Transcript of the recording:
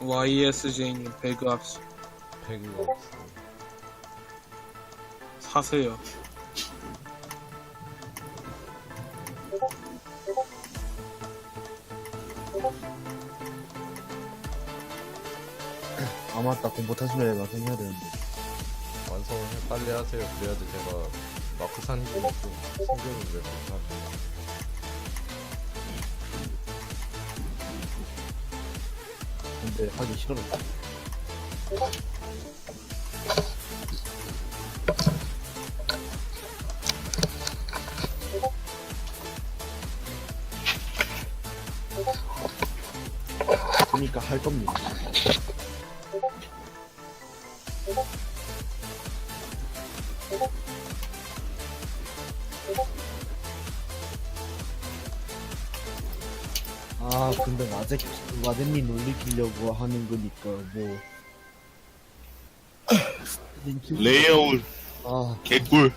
YSJ님 배그 합시 배그가 없어. 사세요. 아 맞다 공부 타시면 완성해야 되는데 완성을 해- 빨리 하세요. 그래야지 제가 마크 산지 있고 신경을 왜 못하죠. 근데 하기 싫어. 그러니까 할 겁니다 아 근데 아직 와덴님 놀리키려고 하는 거니까 뭐. 레이아울 아, 개꿀